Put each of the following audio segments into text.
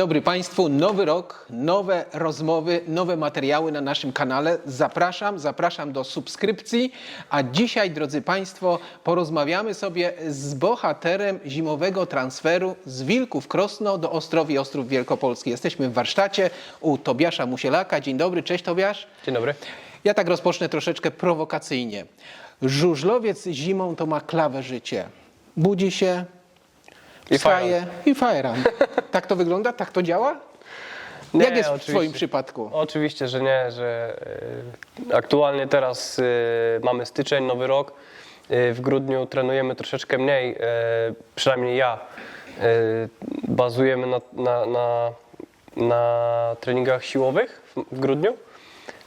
Dobry Państwu, nowy rok, nowe rozmowy, nowe materiały na naszym kanale. Zapraszam, zapraszam do subskrypcji. A dzisiaj, drodzy Państwo, porozmawiamy sobie z bohaterem zimowego transferu z Wilków Krosno do Ostrowi Ostrów Wielkopolski. Jesteśmy w warsztacie u Tobiasza Musielaka. Dzień dobry, cześć Tobiasz. Dzień dobry. Ja tak rozpocznę troszeczkę prowokacyjnie. Żużlowiec zimą to ma klawę życie. Budzi się, I wstaje i fajeran. Tak to wygląda? Tak to działa? Nie, Jak jest w oczywiście. Twoim przypadku? Oczywiście, że nie, że e, aktualnie teraz e, mamy styczeń, nowy rok. E, W grudniu trenujemy troszeczkę mniej, przynajmniej ja. Bazujemy na, na, na, na treningach siłowych w- w grudniu.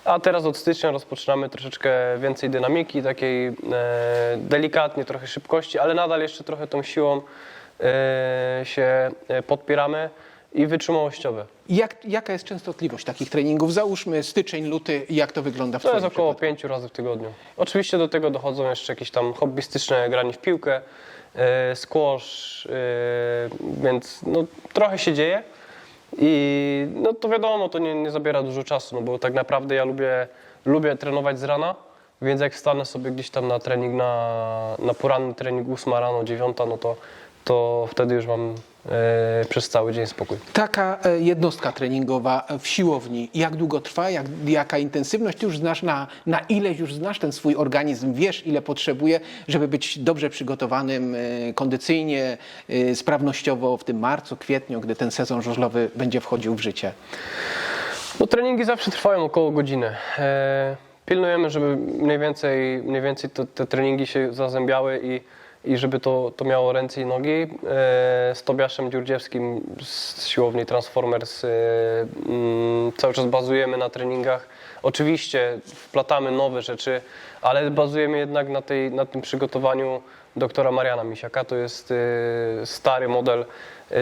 A teraz od stycznia rozpoczynamy troszeczkę więcej dynamiki, takiej e, delikatnie, trochę szybkości, ale nadal jeszcze trochę tą siłą się e, podpieramy i wytrzymałościowe. Jak, jaka jest częstotliwość takich treningów? Załóżmy styczeń, luty, jak to wygląda w To jest około przypadku? pięciu razy w tygodniu. Oczywiście do tego dochodzą jeszcze jakieś tam hobbystyczne granie w piłkę, e, squash, e, więc no, trochę się dzieje. I no to wiadomo, to nie, nie zabiera dużo czasu, no bo tak naprawdę ja lubię, lubię trenować z rana, więc jak wstanę sobie gdzieś tam na trening, na, na poranny trening 8 rano, 9, no to, to wtedy już mam e, przez cały dzień spokój. Taka e, jednostka treningowa w siłowni, jak długo trwa, jak, jaka intensywność? Ty już znasz, na, na ile już znasz ten swój organizm, wiesz ile potrzebuje, żeby być dobrze przygotowanym e, kondycyjnie, sprawnościowo w tym marcu, kwietniu, gdy ten sezon żużlowy będzie wchodził w życie. No treningi zawsze trwają około godziny. Pilnujemy, żeby mniej więcej, mniej więcej te, te treningi się zazębiały i, i żeby to, to miało ręce i nogi. E, z Tobiaszem Dziurdziewskim z siłowni Transformers e, mm, cały czas bazujemy na treningach. Oczywiście wplatamy nowe rzeczy, ale bazujemy jednak na, tej, na tym przygotowaniu doktora Mariana Misiaka. To jest e, stary model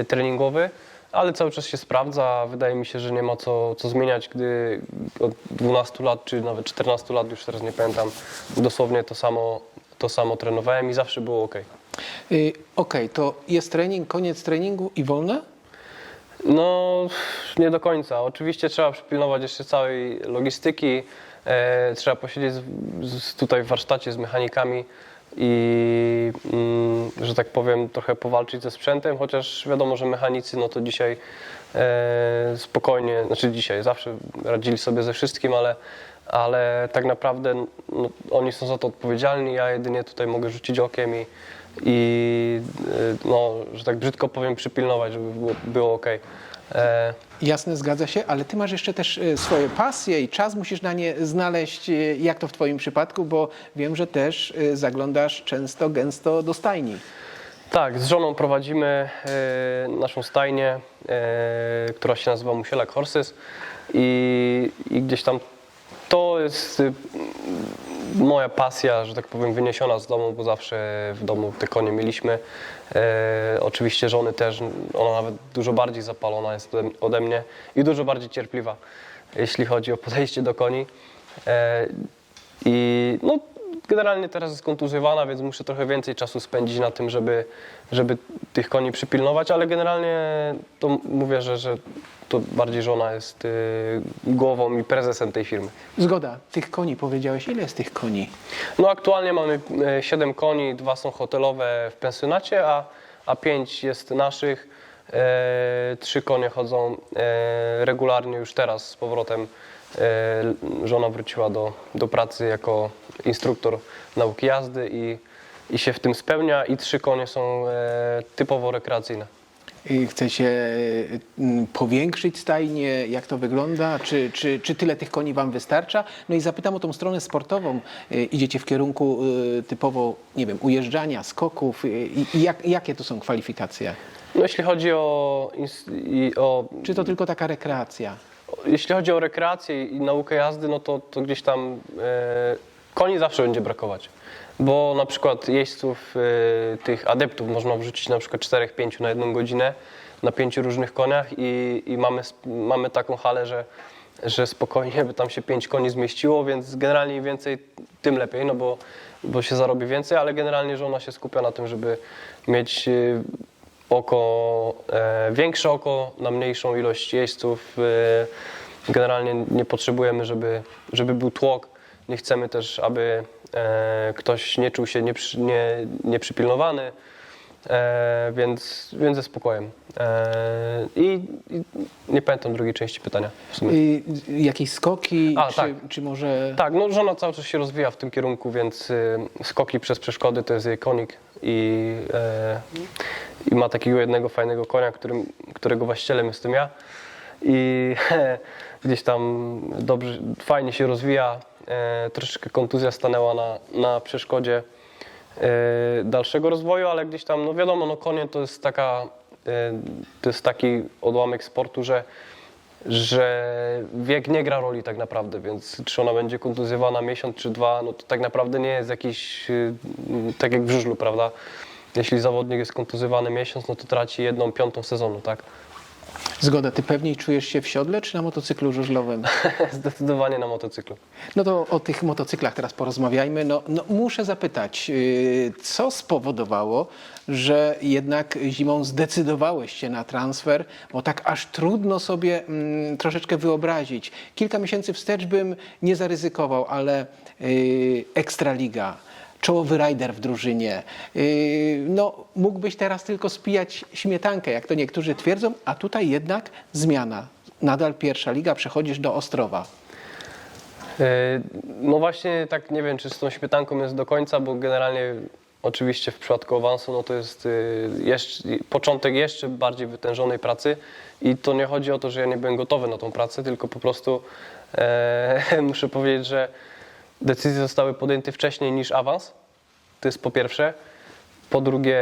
treningowy ale cały czas się sprawdza. Wydaje mi się, że nie ma co, co zmieniać, gdy od 12 lat, czy nawet 14 lat, już teraz nie pamiętam, dosłownie to samo, to samo trenowałem i zawsze było ok. Okej, to jest trening, koniec treningu i wolne? No, nie do końca. Oczywiście trzeba przypilnować jeszcze całej logistyki. E, trzeba posiedzieć z, z, tutaj w warsztacie z mechanikami i, mm, że tak powiem, trochę powalczyć ze sprzętem, chociaż wiadomo, że mechanicy no to dzisiaj e, spokojnie, znaczy dzisiaj, zawsze radzili sobie ze wszystkim, ale, ale tak naprawdę no, oni są za to odpowiedzialni, ja jedynie tutaj mogę rzucić okiem i, i e, no, że tak brzydko powiem, przypilnować, żeby było, było ok. E, Jasne, zgadza się, ale ty masz jeszcze też e, swoje pasje i czas musisz na nie znaleźć, e, jak to w twoim przypadku, bo wiem, że też zaglądasz często, gęsto do stajni. Tak, z żoną prowadzimy naszą stajnię, która się nazywa Musielak Horses i, i gdzieś tam jest y, moja pasja, że tak powiem, wyniesiona z domu, bo zawsze w domu te konie mieliśmy. E, oczywiście żony też, ona nawet dużo bardziej zapalona jest ode- mnie i dużo bardziej cierpliwa, jeśli chodzi o podejście do koni. E, I no, generalnie teraz jest kontuzjowana, więc muszę trochę więcej czasu spędzić na tym, żeby, żeby tych koni przypilnować, ale generalnie to mówię, że, że to bardziej żona jest y, głową i prezesem tej firmy. Zgoda, tych koni powiedziałeś, ile jest tych koni? No aktualnie mamy 7 koni, dwa są hotelowe w pensjonacie, a, a 5 jest naszych. E, trzy konie chodzą e, regularnie już teraz z powrotem. E, żona wróciła do, do pracy jako instruktor nauki jazdy i, i się w tym spełnia i trzy konie są e, typowo rekreacyjne. I Chcecie e, m, powiększyć stajnię, jak to wygląda? Czy, czy, czy tyle tych koni wam wystarcza? No i zapytam o tą stronę sportową. E, Idziecie w kierunku e, typowo, nie wiem, ujeżdżania, skoków e, i, i jak, jakie to są kwalifikacje? No jeśli chodzi o, o Czy to tylko taka rekreacja? Jeśli chodzi o rekreację i naukę jazdy, no to, to gdzieś tam e, koni zawsze będzie brakować. Bo na przykład jeźdźców, e, tych adeptów można wrzucić na przykład 4-5 na jedną godzinę na pięciu różnych koniach i, i mamy, mamy taką halę, że, że spokojnie by tam się pięć koni zmieściło, więc generalnie im więcej, tym lepiej, no bo, bo się zarobi więcej, ale generalnie żona się skupia na tym, żeby mieć e, oko, e, większe oko na mniejszą ilość jeźdźców. E, generalnie nie potrzebujemy, żeby, żeby był tłok. Nie chcemy też, aby e, ktoś nie czuł się nieprzy, nie, nieprzypilnowany, e, więc, więc ze spokojem. E, i, I nie pamiętam drugiej części pytania w sumie. Y, jakieś skoki, A, czy, tak. czy może... Tak, no żona cały czas się rozwija w tym kierunku, więc y, skoki przez przeszkody to jest jej konik i, e, i ma takiego jednego fajnego konia, którym, którego właścicielem jestem ja i gdzieś tam dobrze, fajnie się rozwija. E, troszeczkę kontuzja stanęła na, na przeszkodzie e, dalszego rozwoju, ale gdzieś tam, no wiadomo, no konie to jest taka, e, to jest taki odłamek sportu, że że wiek nie gra roli tak naprawdę, więc czy ona będzie kontuzjowana miesiąc czy dwa, no to tak naprawdę nie jest jakiś, y, tak jak w żużlu, prawda? Jeśli zawodnik jest kontuzjowany miesiąc, no to traci jedną piątą sezonu, tak? Zgoda, ty pewniej czujesz się w siodle, czy na motocyklu żużlowym? Zdecydowanie na motocyklu. No to o tych motocyklach teraz porozmawiajmy. No, no muszę zapytać, yy, co spowodowało, że jednak zimą zdecydowałeś się na transfer, bo tak aż trudno sobie mm, troszeczkę wyobrazić. Kilka miesięcy wstecz bym nie zaryzykował, ale yy, Ekstraliga, czołowy rider w drużynie. Yy, No, mógłbyś teraz tylko spijać śmietankę, jak to niektórzy twierdzą, a tutaj jednak zmiana. Nadal pierwsza liga, przechodzisz do Ostrowa. E, No właśnie tak nie wiem, czy z tą śmietanką jest do końca, bo generalnie oczywiście w przypadku awansu no to jest y, jeszcze, początek jeszcze bardziej wytężonej pracy i to nie chodzi o to, że ja nie byłem gotowy na tą pracę, tylko po prostu e, muszę powiedzieć, że decyzje zostały podjęte wcześniej niż awans. To jest po pierwsze. Po drugie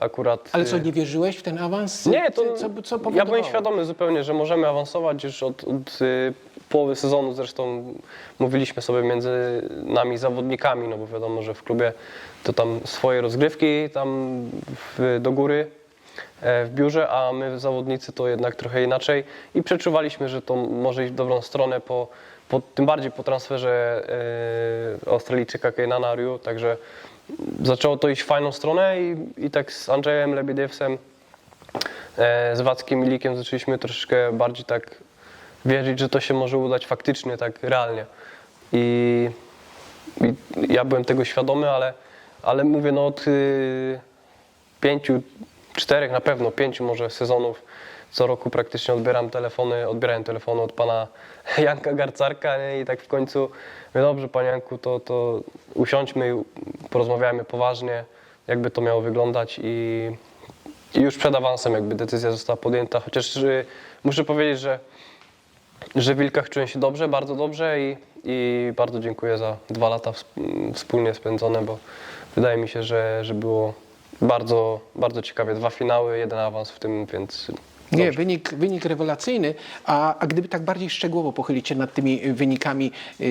akurat... Ale co, y, nie wierzyłeś w ten awans? nie, to co, co ja byłem świadomy zupełnie, że możemy awansować już od, od y, połowy sezonu. Zresztą mówiliśmy sobie między nami zawodnikami, no bo wiadomo, że w klubie to tam swoje rozgrywki tam w, do góry e, w biurze, a my zawodnicy to jednak trochę inaczej i przeczuwaliśmy, że to może iść w dobrą stronę po, po tym bardziej po transferze e, Australijczyka Kejnana Ryu, także zaczęło to iść w fajną stronę i, i tak z Andrzejem Lebiediewsem e, z Wackiem Milikiem zaczęliśmy troszeczkę bardziej tak wierzyć, że to się może udać faktycznie, tak realnie. I, i ja byłem tego świadomy, ale, ale mówię, no od y, pięciu, czterech na pewno, pięciu może sezonów co roku praktycznie odbieram telefony, odbierałem telefony od pana Janka Garcarka nie? i tak w końcu mówię, dobrze panie Janku, to, to usiądźmy i porozmawiajmy poważnie, jakby to miało wyglądać i, i już przed awansem jakby decyzja została podjęta, chociaż y, muszę powiedzieć, że że w Wilkach czułem się dobrze, bardzo dobrze i, i bardzo dziękuję za dwa lata ws- wspólnie spędzone, bo wydaje mi się, że, że było bardzo, bardzo ciekawie. Dwa finały, jeden awans w tym, więc Nie, wynik, wynik rewelacyjny, a, a gdyby tak bardziej szczegółowo pochylić się nad tymi wynikami, yy,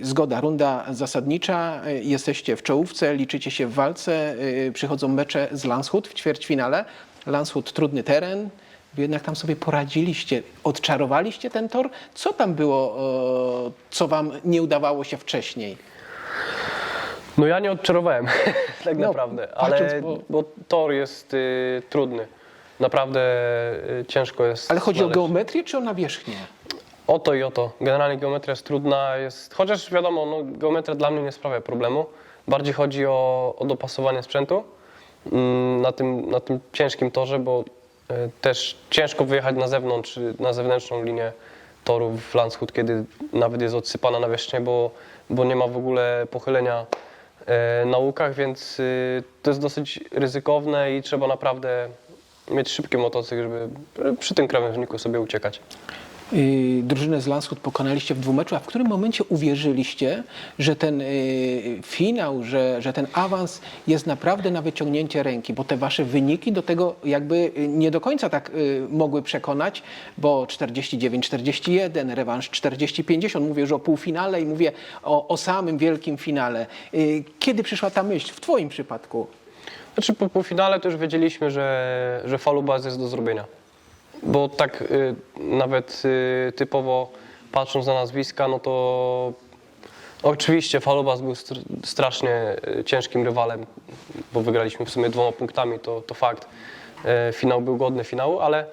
zgoda, runda zasadnicza, yy, jesteście w czołówce, liczycie się w walce, yy, przychodzą mecze z Landshut w ćwierćfinale. Landshut trudny teren, wy jednak tam sobie poradziliście, odczarowaliście ten tor. Co tam było, co wam nie udawało się wcześniej? No ja nie odczarowałem tak No, naprawdę, patrząc ale po- bo tor jest y, trudny. Naprawdę y, ciężko jest. Ale chodzi o znaleźć- geometrię czy o nawierzchnię? O to i o to. Generalnie geometria jest trudna, jest, chociaż wiadomo, no, geometria dla mnie nie sprawia problemu. Bardziej chodzi o, o dopasowanie sprzętu mm, na tym, na tym ciężkim torze, bo e, też ciężko wyjechać na zewnątrz, na zewnętrzną linię toru w Landshut, kiedy nawet jest odsypana nawierzchnia, bo, bo nie ma w ogóle pochylenia e, na łukach, więc y, to jest dosyć ryzykowne i trzeba naprawdę mieć szybki motocykl, żeby przy tym krawężniku sobie uciekać. Yy, drużynę z Landshut pokonaliście w dwumeczu, a w którym momencie uwierzyliście, że ten yy, finał, że, że ten awans jest naprawdę na wyciągnięcie ręki, bo te wasze wyniki do tego jakby yy, nie do końca tak yy, mogły przekonać, bo 49-41, rewanż 40-50, mówię już o półfinale i mówię o, o samym wielkim finale. Yy, kiedy przyszła ta myśl w twoim przypadku? Znaczy po półfinale to już wiedzieliśmy, że, że falubaz jest do zrobienia. Bo tak y, nawet y, typowo patrząc na nazwiska, no to oczywiście falubaz był str- strasznie y, ciężkim rywalem, bo wygraliśmy w sumie dwoma punktami, to, to fakt. e, finał był godny finału, ale,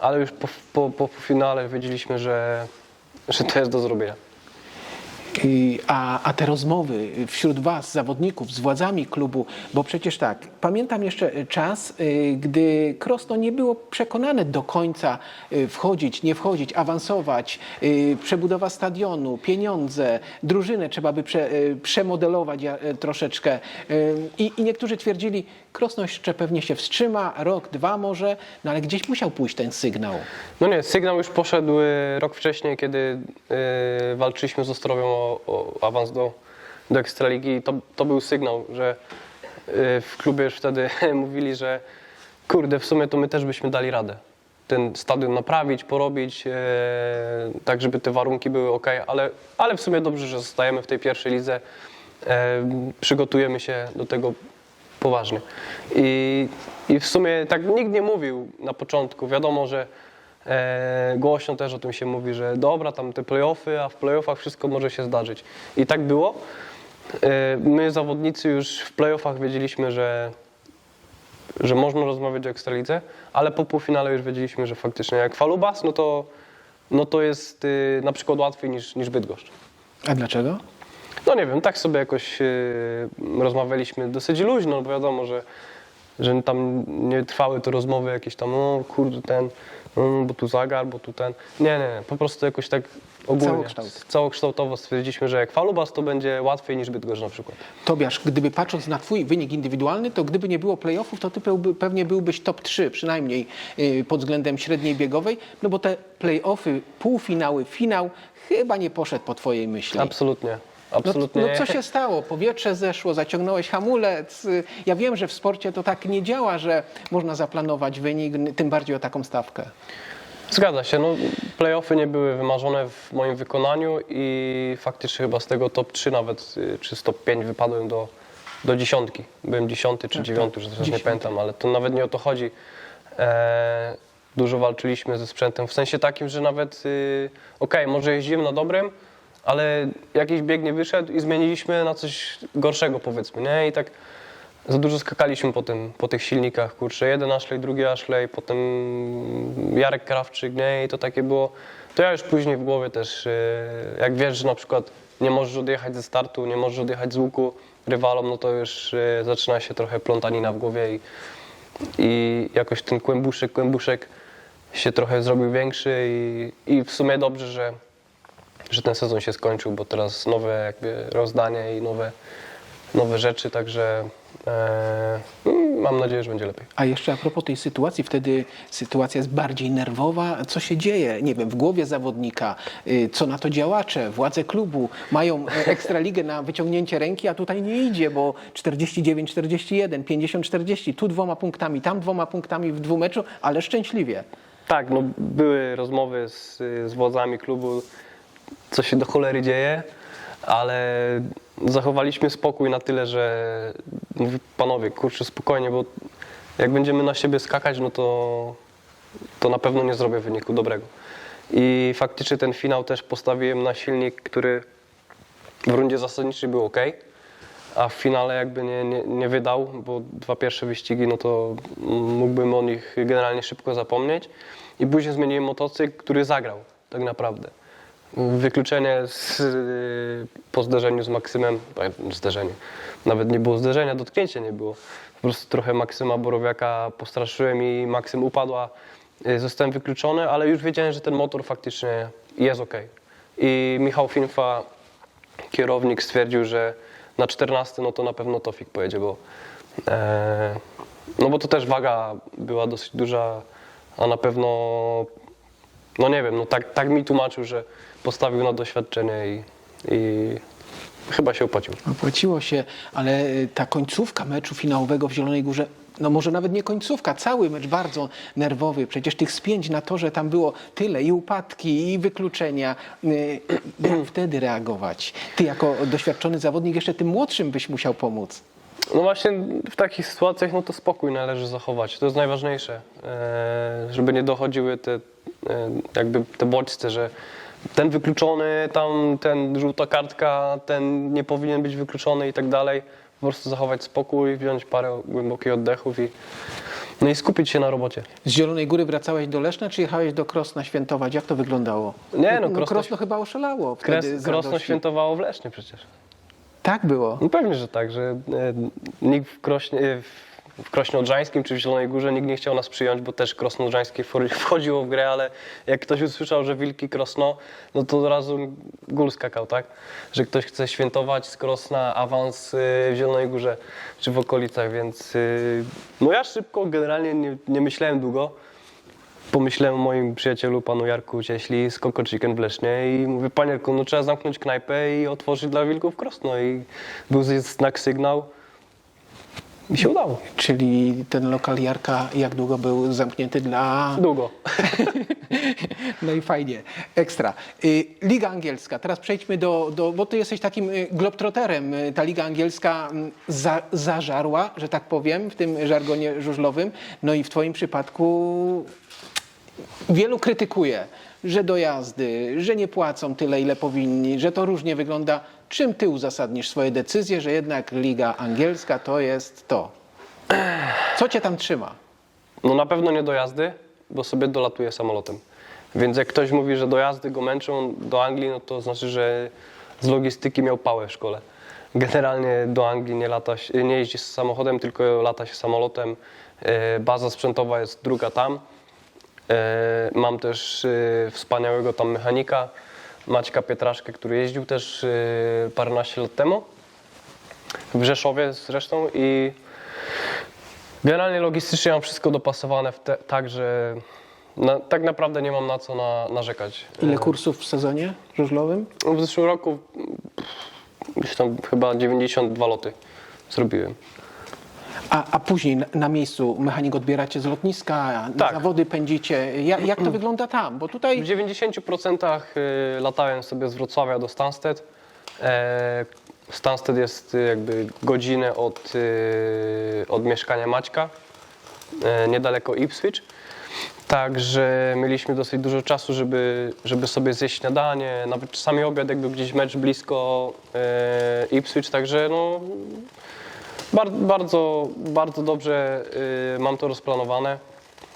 ale już po, po, po finale wiedzieliśmy, że, że to jest do zrobienia. A, a te rozmowy wśród Was, zawodników, z władzami klubu, bo przecież tak, pamiętam jeszcze czas, y, gdy Krosno nie było przekonane do końca y, wchodzić, nie wchodzić, awansować, y, przebudowa stadionu, pieniądze, drużynę trzeba by prze, przemodelować troszeczkę. I, I niektórzy twierdzili, Krosno jeszcze pewnie się wstrzyma, rok, dwa może, no ale gdzieś musiał pójść ten sygnał. No nie, sygnał już poszedł rok wcześniej, kiedy walczyliśmy z Ostrowią o, awans do, do Ekstraligi. To, to był sygnał, że e, w klubie już wtedy mówili, że kurde, w sumie to my też byśmy dali radę. Ten stadion naprawić, porobić, e, tak żeby te warunki były ok, ale, ale w sumie dobrze, że zostajemy w tej pierwszej lidze. E, przygotujemy się do tego poważnie. I, I w sumie tak nikt nie mówił na początku. Wiadomo, że e, głośno też o tym się mówi, że dobra, tam te playoffy, a w playoffach wszystko może się zdarzyć. I tak było. E, my zawodnicy już w playoffach wiedzieliśmy, że, że można rozmawiać o Ekstralidze, ale po półfinale już wiedzieliśmy, że faktycznie jak Falubas, no to, no to jest y, na przykład łatwiej niż, niż Bydgoszcz. A dlaczego? No nie wiem, tak sobie jakoś yy, rozmawialiśmy dosyć luźno, no bo wiadomo, że, że tam nie trwały te rozmowy jakieś tam, o kurde ten, mm, bo tu zagar, bo tu ten. Nie, nie, nie, po prostu jakoś tak ogólnie, Całokształt. całokształtowo stwierdziliśmy, że jak Falubas to będzie łatwiej niż Bydgoszcz na przykład. Tobiasz, gdyby patrząc na Twój wynik indywidualny, to gdyby nie było playoffów, to Ty byłby, pewnie byłbyś top 3, przynajmniej yy, pod względem średniej biegowej, no bo te playoffy, półfinały, finał chyba nie poszedł po Twojej myśli. Absolutnie, absolutnie. no co się stało? Powietrze zeszło, zaciągnąłeś hamulec. Ja wiem, że w sporcie to tak nie działa, że można zaplanować wynik, tym bardziej o taką stawkę. Zgadza się, no playoffy nie były wymarzone w moim wykonaniu i faktycznie chyba z tego top 3 nawet, y, czy z top 5 wypadłem do, do dziesiątki. Byłem dziesiąty czy Tak, dziewiąty, tak, już teraz nie pamiętam, ale to nawet nie o to chodzi. E, dużo walczyliśmy ze sprzętem, w sensie takim, że nawet, y, okej, może jeździłem na dobrym, ale jakiś bieg nie wyszedł i zmieniliśmy na coś gorszego powiedzmy, nie? I tak za dużo skakaliśmy po, tym, po tych silnikach, kurczę, jeden Ashley, drugi Ashley, potem Jarek Krawczyk, nie? I to takie było, to ja już później w głowie też, yy, jak wiesz, że na przykład nie możesz odjechać ze startu, nie możesz odjechać z łuku rywalom, no to już yy, zaczyna się trochę plątanina w głowie i, i jakoś ten kłębuszek, kłębuszek się trochę zrobił większy i, i w sumie dobrze, że, że ten sezon się skończył, bo teraz nowe jakby rozdanie i nowe, nowe rzeczy, także e, mm, mam nadzieję, że będzie lepiej. A jeszcze a propos tej sytuacji, wtedy sytuacja jest bardziej nerwowa. Co się dzieje, nie wiem, w głowie zawodnika? Y, Co na to działacze, władze klubu mają e, ekstraligę na wyciągnięcie ręki, a tutaj nie idzie, bo 49-41, 50-40, tu dwoma punktami, tam dwoma punktami w dwumeczu, ale szczęśliwie. Tak, no były rozmowy z, z władzami klubu, co się do cholery dzieje, ale zachowaliśmy spokój na tyle, że mówi, panowie, kurczę, spokojnie, bo jak będziemy na siebie skakać, no to, to na pewno nie zrobię wyniku dobrego. I faktycznie ten finał też postawiłem na silnik, który w rundzie zasadniczej był ok, a w finale jakby nie, nie, nie wydał, bo dwa pierwsze wyścigi, no to mógłbym o nich generalnie szybko zapomnieć. I później zmieniłem motocykl, który zagrał tak naprawdę. Wykluczenie z, po zderzeniu z Maksymem, e, zderzenie, nawet nie było zderzenia, dotknięcia nie było. Po prostu trochę Maksyma Borowiaka postraszyłem i Maksym upadła. Y, Zostałem wykluczony, ale już wiedziałem, że ten motor faktycznie jest ok. I Michał Finfa, kierownik, stwierdził, że na 14 no to na pewno Tofik pojedzie, bo, e, no bo to też waga była dosyć duża, a na pewno, no nie wiem, no tak, tak mi tłumaczył, że postawił na doświadczenie i, i chyba się opłacił. Opłaciło się, ale y, ta końcówka meczu finałowego w Zielonej Górze, no może nawet nie końcówka, cały mecz bardzo nerwowy. Przecież tych spięć na torze tam było tyle i upadki, i wykluczenia. Y, Jak wtedy reagować? Ty jako doświadczony zawodnik jeszcze tym młodszym byś musiał pomóc. No właśnie w takich sytuacjach no to spokój należy zachować. To jest najważniejsze, e, żeby nie dochodziły te e, jakby te bodźce, że ten wykluczony, tam ten żółta kartka, ten nie powinien być wykluczony i tak dalej. Po prostu zachować spokój, wziąć parę głębokich oddechów i, No i skupić się na robocie. Z Zielonej Góry wracałeś do Leszna, czy jechałeś do Krosna świętować? Jak to wyglądało? Nie, no, no Krosno- Krosno chyba oszalało Kres, wtedy Krosno świętowało w Lesznie przecież. Tak było. No pewnie, że tak, że e, nikt w Krośnie, e, w- w Krośnie Odrzańskim czy w Zielonej Górze nikt nie chciał nas przyjąć, bo też Krosno Odrzańskie wcho- wchodziło w grę, ale jak ktoś usłyszał, że Wilki Krosno, no to od razu gól skakał, tak? Że ktoś chce świętować z Krosna awans e, w Zielonej Górze czy w okolicach, więc e, no ja szybko, generalnie nie, nie myślałem długo. Pomyślałem o moim przyjacielu, panu Jarku Cieśli z Coco Chicken w Lesznie i mówię, panie Jarku, no trzeba zamknąć knajpę i otworzyć dla wilków Krosno i był znak sygnał i się udało. Czyli ten lokal Jarka jak długo był zamknięty dla... Długo. No i fajnie, ekstra. Y, Liga angielska, teraz przejdźmy do, do bo ty jesteś takim y, globtroterem. Y, Ta liga angielska mm, za, zażarła, że tak powiem, w tym żargonie żużlowym. No i w twoim przypadku wielu krytykuje, że dojazdy, że nie płacą tyle, ile powinni, że to różnie wygląda. Czym ty uzasadnisz swoje decyzje, że jednak liga angielska to jest to? Co cię tam trzyma? No na pewno nie dojazdy, bo sobie dolatuje samolotem. Więc jak ktoś mówi, że dojazdy go męczą do Anglii, no to znaczy, że z logistyki miał pałę w szkole. Generalnie do Anglii nie, lata, się- nie jeździ z samochodem, tylko lata się samolotem. E, Baza sprzętowa jest druga tam. E, Mam też e, wspaniałego tam mechanika, Maćka Pietraszkę, który jeździł też e, paręnaście lat temu. W Rzeszowie zresztą i Generalnie logistycznie mam wszystko dopasowane te, tak, że na, tak naprawdę nie mam na co na, narzekać. Ile kursów w sezonie żużlowym? W zeszłym roku pff, tam chyba 92 loty zrobiłem. A, a później na, na miejscu mechanik odbieracie z lotniska, na Tak. zawody pędzicie. Ja, jak to wygląda tam? Bo W tutaj 90% y, latałem sobie z Wrocławia do Stansted. E, Stansted jest y, jakby godzinę od, y, od mieszkania Maćka, e, niedaleko Ipswich. Także mieliśmy dosyć dużo czasu, żeby, żeby sobie zjeść śniadanie, nawet czasami obiad, jakby gdzieś mecz blisko e, Ipswich, także no, bar, bardzo, bardzo dobrze y, mam to rozplanowane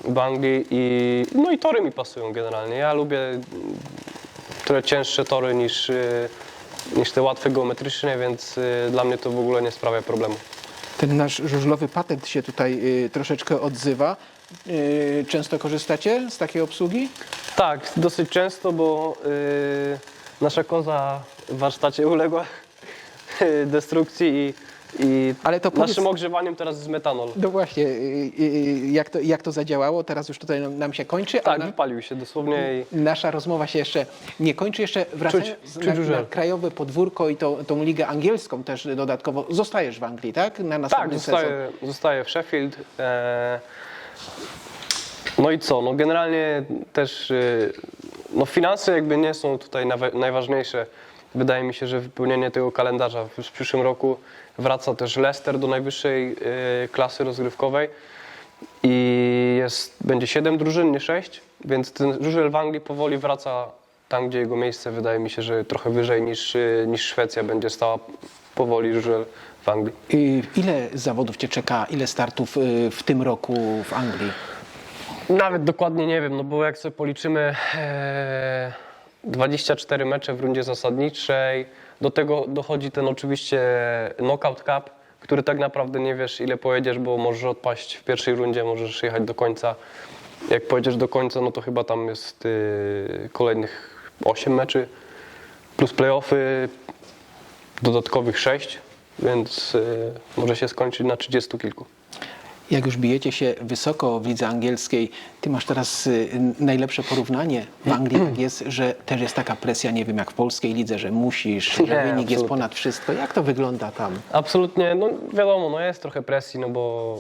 w Anglii i no i tory mi pasują generalnie. Ja lubię trochę cięższe tory niż, y, niż te łatwe geometrycznie, więc y, dla mnie to w ogóle nie sprawia problemu. ten nasz żużlowy patent się tutaj y, troszeczkę odzywa. Y, często korzystacie z takiej obsługi? Tak, dosyć często, bo y, nasza koza w warsztacie uległa destrukcji i, i Ale to powiedz- naszym ogrzewaniem teraz jest metanol. No właśnie, y, y, jak to, jak to zadziałało? Teraz już tutaj nam, nam się kończy, Tak, a na, wypalił się dosłownie i nasza rozmowa się jeszcze nie kończy. Jeszcze wracając Czuć- na, na krajowe podwórko i tą, tą ligę angielską też dodatkowo. Zostajesz w Anglii, tak? Na Tak, następny sezon. zostaję, zostaję w Sheffield. E, no i co? No generalnie też e, no finanse jakby nie są tutaj nawe- najważniejsze. Wydaje mi się, że wypełnienie tego kalendarza. W, przyszłym roku wraca też Leicester do najwyższej e, klasy rozgrywkowej i jest, będzie 7 drużyn, nie 6, więc ten żużel w Anglii powoli wraca tam, gdzie jego miejsce. Wydaje mi się, że trochę wyżej niż, e, niż Szwecja będzie stała powoli żużel w Anglii. Y, Ile zawodów Cię czeka, ile startów y, w tym roku w Anglii? Nawet dokładnie nie wiem, no bo jak sobie policzymy e, 24 mecze w rundzie zasadniczej, do tego dochodzi ten oczywiście Knockout Cup, który tak naprawdę nie wiesz ile pojedziesz, bo możesz odpaść w pierwszej rundzie, możesz jechać do końca. Jak pojedziesz do końca, no to chyba tam jest y, kolejnych 8 meczy, plus playoffy, dodatkowych 6, więc y, może się skończyć na 30 kilku. Jak już bijecie się wysoko w lidze angielskiej, Ty masz teraz y, najlepsze porównanie. W Anglii tak jest, że też jest taka presja, nie wiem jak w polskiej lidze, że musisz, że Nie, wynik jest ponad wszystko. Jak to wygląda tam? Absolutnie, no wiadomo, no jest trochę presji, no bo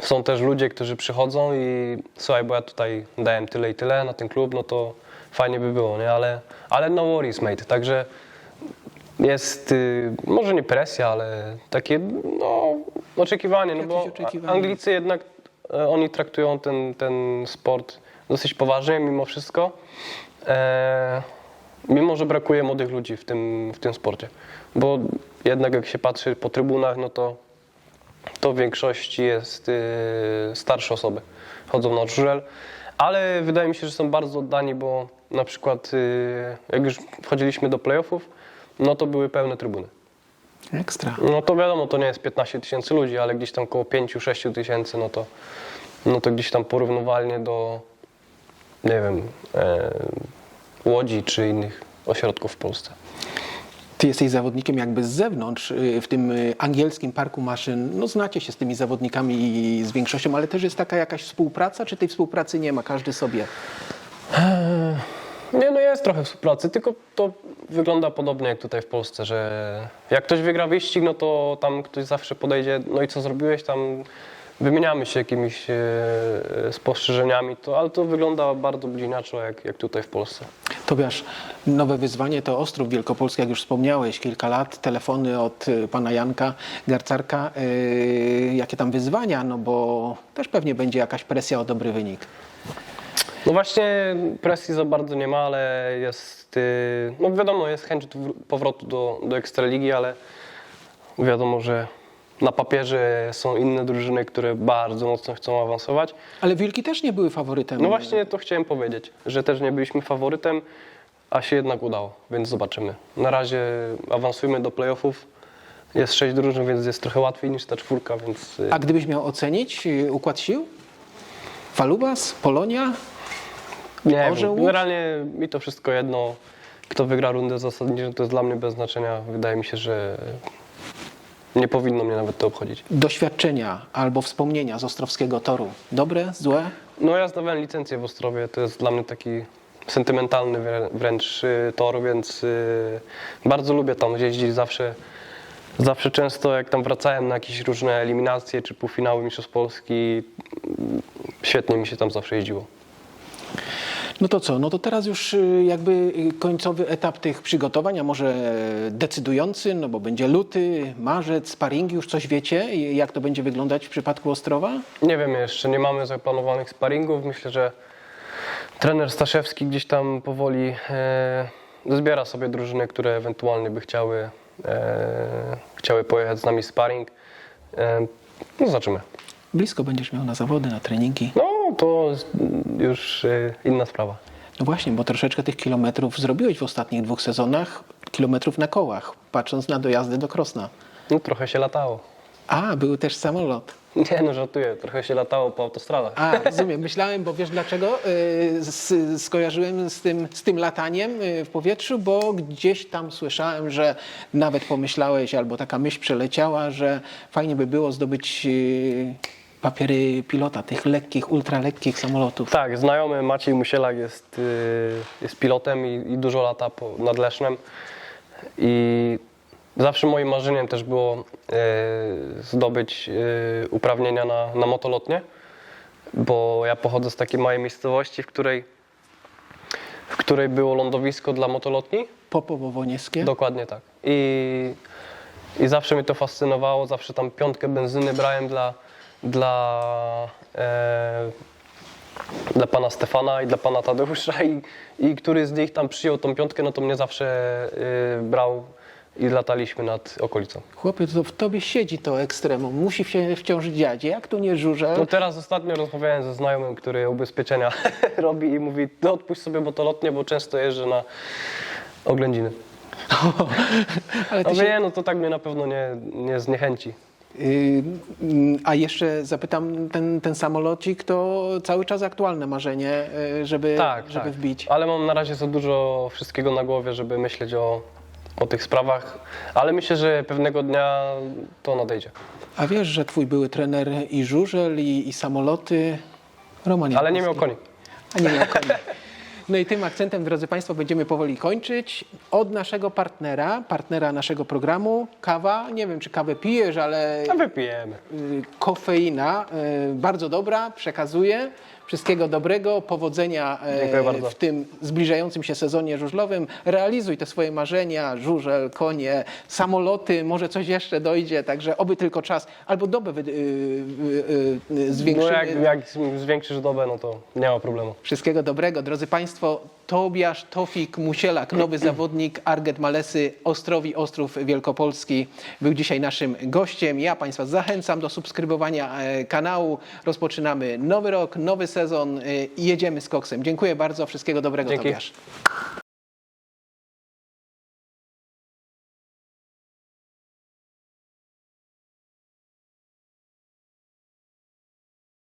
są też ludzie, którzy przychodzą i słuchaj, bo ja tutaj dałem tyle i tyle na ten klub, no to fajnie by było, nie? Ale, ale no worries, mate. Także jest y, może nie presja, ale takie no, oczekiwanie, no bo oczekiwanie. Anglicy jednak e, oni traktują ten, ten sport dosyć poważnie mimo wszystko. E, mimo, że brakuje młodych ludzi w tym, w tym sporcie. Bo jednak jak się patrzy po trybunach, no to to w większości jest y, starsze osoby, chodzą na żurel, ale wydaje mi się, że są bardzo oddani, bo na przykład y, jak już wchodziliśmy do playoffów, no to były pełne trybuny. Ekstra. No to wiadomo, to nie jest 15 tysięcy ludzi, ale gdzieś tam około 5-6 tysięcy, no to, no to gdzieś tam porównywalnie do, nie wiem, e, Łodzi czy innych ośrodków w Polsce. Ty jesteś zawodnikiem jakby z zewnątrz, y, w tym y, angielskim parku maszyn. No znacie się z tymi zawodnikami z większością, ale też jest taka jakaś współpraca, czy tej współpracy nie ma, każdy sobie? Nie, no jest trochę współpracy, tylko to wygląda podobnie jak tutaj w Polsce, że jak ktoś wygra wyścig, no to tam ktoś zawsze podejdzie, no i co zrobiłeś, tam wymieniamy się jakimiś e, spostrzeżeniami, to, ale to wygląda bardzo bliźniaczo jak, jak tutaj w Polsce. Tobiasz, nowe wyzwanie to Ostrów Wielkopolski, jak już wspomniałeś, kilka lat, telefony od y, pana Janka Garcarka. Y, jakie tam wyzwania? No bo też pewnie będzie jakaś presja o dobry wynik. No właśnie presji za bardzo nie ma, ale jest, y, no wiadomo, jest chęć wr- powrotu do, do Ekstraligi, ale wiadomo, że na papierze są inne drużyny, które bardzo mocno chcą awansować. Ale Wilki też nie były faworytem. No właśnie to chciałem powiedzieć, że też nie byliśmy faworytem, a się jednak udało, więc zobaczymy. Na razie awansujmy do playoffów. Jest sześć drużyn, więc jest trochę łatwiej niż ta czwórka, więc y, A gdybyś miał ocenić y, układ sił? Falubas, Polonia? Nie Orzeł? Generalnie mi to wszystko jedno. Kto wygra rundę zasadniczą, to jest dla mnie bez znaczenia. Wydaje mi się, że nie powinno mnie nawet to obchodzić. Doświadczenia albo wspomnienia z Ostrowskiego Toru. Dobre, złe? No ja zdawałem licencję w Ostrowie, to jest dla mnie taki sentymentalny wrę- wręcz y, tor, więc y, bardzo lubię tam jeździć zawsze. Zawsze często jak tam wracałem na jakieś różne eliminacje czy półfinały Mistrzostw Polski, mm, świetnie mi się tam zawsze jeździło. No to co? No to teraz już y, jakby y, końcowy etap tych przygotowań, a może decydujący, no bo będzie luty, marzec, sparingi, już coś wiecie, jak to będzie wyglądać w przypadku Ostrowa? Nie wiem jeszcze, nie mamy zaplanowanych sparingów. Myślę, że trener Staszewski gdzieś tam powoli e, zbiera sobie drużyny, które ewentualnie by chciały, e, chciały pojechać z nami sparing. E, no zobaczymy. Blisko będziesz miał na zawody, na treningi. No to już e, inna sprawa. No właśnie, bo troszeczkę tych kilometrów zrobiłeś w ostatnich dwóch sezonach, kilometrów na kołach, patrząc na dojazdy do Krosna. No trochę się latało. A, był też samolot. Nie no, żartuję, trochę się latało po autostradach. A, rozumiem. Myślałem, bo wiesz dlaczego? Y, skojarzyłem z tym, z tym lataniem y, w powietrzu, bo gdzieś tam słyszałem, że nawet pomyślałeś, albo taka myśl przeleciała, że fajnie by było zdobyć y, papiery pilota tych lekkich, ultralekkich samolotów. Tak, znajomy Maciej Musielak jest, y, jest pilotem i, i dużo lata po, nad Lesznem. I zawsze moim marzeniem też było y, zdobyć y, uprawnienia na, na motolotnie, bo ja pochodzę z takiej małej miejscowości, w której, w której było lądowisko dla motolotni. Popowo-Wonieskie. Dokładnie tak. I, I zawsze mnie to fascynowało, zawsze tam piątkę benzyny brałem dla, dla, e, dla pana Stefana i dla pana Tadeusza i, i który z nich tam przyjął tą piątkę, no to mnie zawsze e, brał i lataliśmy nad okolicą. Chłopie, to w tobie siedzi to ekstremum. Musi się wciąż dziać. Jak tu nie żużel? No teraz ostatnio rozmawiałem ze znajomym, który ubezpieczenia robi i mówi, no odpuść sobie motolotnie, bo często jeżdżę na oględziny. Ale No ty się, wie, no to tak mnie na pewno nie, nie zniechęci. A jeszcze zapytam, ten, ten samolocik to cały czas aktualne marzenie, y, żeby, tak, żeby tak. wbić. Ale mam na razie za dużo wszystkiego na głowie, żeby myśleć o, o tych sprawach. Ale myślę, że pewnego dnia to nadejdzie. A wiesz, że twój były trener i żużel, i, i samoloty? Roman Ale nie miał koni. A nie miał koni. No i tym akcentem, drodzy Państwo, będziemy powoli kończyć. Od naszego partnera, partnera naszego programu, kawa. Nie wiem, czy kawę pijesz, ale wypijemy. y, kofeina, y, bardzo dobra, przekazuje. Wszystkiego dobrego, powodzenia e, w tym zbliżającym się sezonie żużlowym. Realizuj te swoje marzenia, żużel, konie, samoloty, może coś jeszcze dojdzie, także oby tylko czas, albo dobę wy, y, y, y, No zwiększymy. jak, jak zwiększysz dobę, no to nie ma problemu. Wszystkiego dobrego, drodzy Państwo. Tobiasz Tofik Musielak, nowy zawodnik Arget Malesy, Ostrowi Ostrów Wielkopolski, był dzisiaj naszym gościem. Ja Państwa zachęcam do subskrybowania e, kanału. Rozpoczynamy nowy rok, nowy sezon e, i jedziemy z koksem. Dziękuję bardzo, wszystkiego dobrego Dzięki. Tobiasz.